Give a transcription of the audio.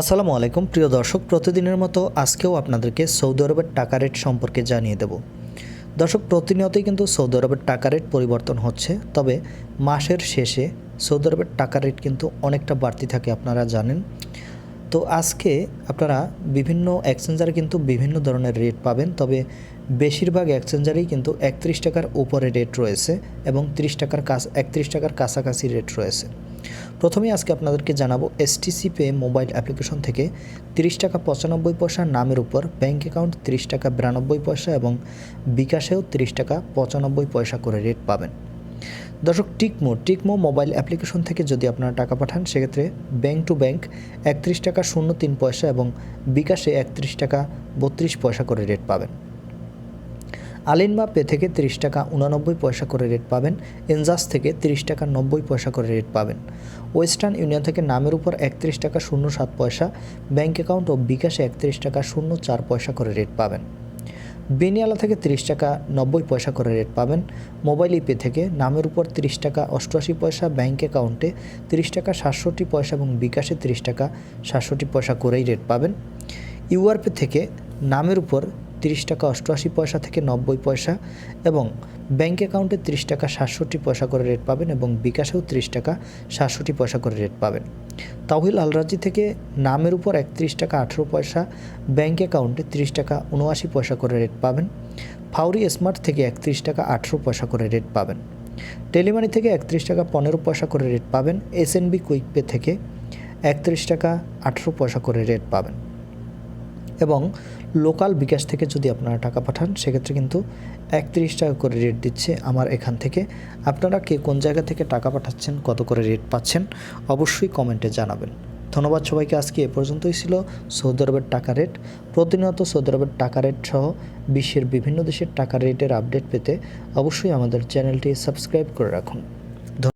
আসসালামু আলাইকুম, প্রিয় দর্শক, প্রতিদিনের মতো আজকেও আপনাদেরকে সৌদি আরবের টাকা রেট সম্পর্কে জানিয়ে দেব। দর্শক, প্রতিনিয়তই কিন্তু সৌদি আরবের টাকা রেট পরিবর্তন হচ্ছে, তবে মাসের শেষে সৌদি আরবের টাকা রেট কিন্তু অনেকটা বাড়তি থাকে, আপনারা জানেন। তো আজকে আপনারা বিভিন্ন এক্সচেঞ্জারে কিন্তু বিভিন্ন ধরনের রেট পাবেন, তবে বেশিরভাগ এক্সচেঞ্জারেই কিন্তু একত্রিশ টাকার উপরে রেট রয়েছে এবং তিরিশ টাকার কাছ, একত্রিশ টাকার কাছাকাছি রেট রয়েছে। প্রথমেই আজকে আপনাদেরকে জানাব এসটিসি পে মোবাইল অ্যাপ্লিকেশন থেকে তিরিশ টাকা পঁচানব্বই পয়সা নামের উপর ব্যাঙ্ক অ্যাকাউন্ট তিরিশ টাকা বিরানব্বই পয়সা এবং বিকাশেও তিরিশ টাকা পঁচানব্বই পয়সা করে রেট পাবেন। দর্শক, টিকমো টিকমো মোবাইল অ্যাপ্লিকেশন থেকে যদি আপনারা টাকা পাঠান, সেক্ষেত্রে ব্যাংক টু ব্যাংক একত্রিশ টাকা শূন্য তিন পয়সা এবং বিকাশে একত্রিশ টাকা বত্রিশ পয়সা করে রেট পাবেন। আলিনবা পে থেকে তিরিশ টাকা উনানব্বই পয়সা করে রেট পাবেন, এনজাস থেকে তিরিশ টাকা নব্বই পয়সা করে রেট পাবেন। ওয়েস্টার্ন ইউনিয়ন থেকে নামের উপর একত্রিশ টাকা শূন্য সাত পয়সা ব্যাঙ্ক অ্যাকাউন্ট ও বিকাশে একত্রিশ টাকা শূন্য চার পয়সা করে রেট পাবেন। বেনিয়ালা থেকে তিরিশ টাকা নব্বই পয়সা করে রেট পাবেন। মোবাইল ইপে থেকে নামের উপর তিরিশ টাকা অষ্টআশি পয়সা ব্যাঙ্ক অ্যাকাউন্টে ত্রিশ টাকা সাতষট্টি পয়সা এবং বিকাশে তিরিশ টাকা সাতষট্টি পয়সা করেই রেট পাবেন। ইউআরপি থেকে নামের উপর তিরিশ টাকা অষ্টআশি পয়সা থেকে নব্বই পয়সা এবং ব্যাঙ্ক অ্যাকাউন্টে ত্রিশ টাকা সাতষট্টি পয়সা করে রেট পাবেন এবং বিকাশেও ত্রিশ টাকা সাতষট্টি পয়সা করে রেট পাবেন। তাহিল আলরাজি থেকে নামের উপর একত্রিশ টাকা আঠেরো পয়সা ব্যাঙ্ক অ্যাকাউন্টে ত্রিশ টাকা উনআশি পয়সা করে রেট পাবেন। ফাউরি স্মার্ট থেকে একত্রিশ টাকা আঠেরো পয়সা করে রেট পাবেন। টেলিমানি থেকে একত্রিশ টাকা পনেরো পয়সা করে রেট পাবেন। এসএনবি কুইক পে থেকে একত্রিশ টাকা আঠেরো পয়সা করে রেট পাবেন। এবং লোকাল বিকাশ থেকে যদি আপনারা টাকা পাঠান, সেক্ষেত্রে কিন্তু একত্রিশ টাকা করে রেট দিচ্ছে আমার এখান থেকে। আপনারা কে কোন জায়গা থেকে টাকা পাঠাচ্ছেন, কত করে রেট পাচ্ছেন, অবশ্যই কমেন্টে জানাবেন। ধন্যবাদ সবাইকে, আজকে এ পর্যন্তই ছিল সৌদি আরবের টাকা রেট প্রতিনিয়ত সৌদি আরবের টাকা রেট সহ বিশ্বের বিভিন্ন দেশের টাকা রেটের আপডেট পেতে অবশ্যই আমাদের চ্যানেলটি সাবস্ক্রাইব করে রাখুন।